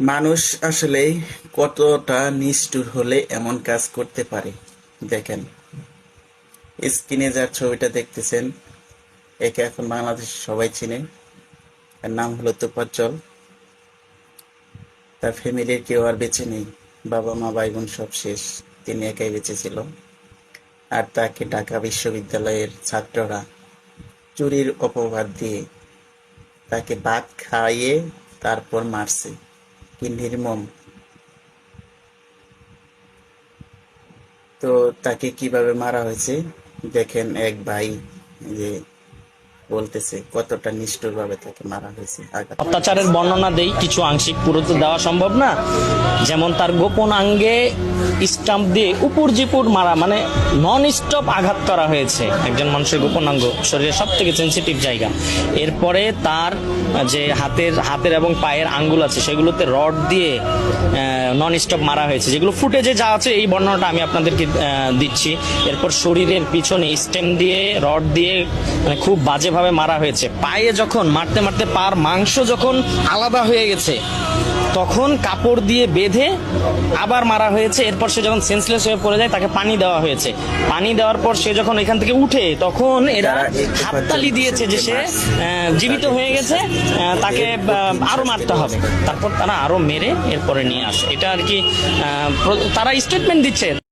মানুষ আসলে কতটা নিষ্ঠুর হলে এমন কাজ করতে পারে? দেখেন, স্ক্রিনে যার ছবিটা দেখতেছেন, একে এখন বাংলাদেশ সবাই চিনে। তার নাম হলো তোপাজ্জল তার ফ্যামিলির কেউ আর বেঁচে নেই। বাবা, মা ভাই বোন সব শেষ। তিনি একাই বেঁচে ছিল। আর তাকে ঢাকা বিশ্ববিদ্যালয়ের ছাত্ররা চুরির অপবাদ দিয়ে তাকে ভাত খাইয়ে তারপর মারছে। কি নির্মম। তো তাকে কীভাবে মারা হয়েছে? দেখেন এক ভাই যে বলতেছে, কতটা নিষ্ঠুর ভাবে তাকে মারা হয়েছে অত্যাচারের বর্ণনা দেই, কিছু আংশিক পুরো দেওয়া সম্ভব না। যেমন তার গোপন আঙ্গে স্টাম্প দিয়ে উপর জিপুর মারা মানে নন স্টপ আঘাত করা হয়েছে। একজন মানুষের গোপন অঙ্গ শরীরের সব থেকে সেন্সিটিভ জায়গা। এরপরে তার যে হাতের হাতের এবং পায়ের আঙ্গুল আছে, সেগুলোতে রড দিয়ে নন স্টপ মারা হয়েছে। যেগুলো ফুটেজে যা আছে, এই বর্ণনাটা আমি আপনাদেরকে দিচ্ছি। এরপর শরীরের পিছনে স্টেম দিয়ে, রড দিয়ে মানে খুব বাজেভাবে মারা হয়েছে। পায়ে যখন মারতে মারতে পার মাংস যখন আলাদা হয়ে গেছে তখন কাপড় দিয়ে বেঁধে আবার মারা হয়েছে। এরপর সে যখন সেন্সলেস হয়ে পড়ে যায় তাকে পানি দেওয়া হয়েছে। পানি দেওয়ার পর সে যখন এখান থেকে উঠে তখন এরা হাততালি দিয়েছে যে সে জীবিত হয়ে গেছে তাকে আরও মারতে হবে। তারপর তারা আরও মেরে এরপরে নিয়ে আসে। এটা আর কি আহ, তারা স্টেটমেন্ট দিচ্ছে।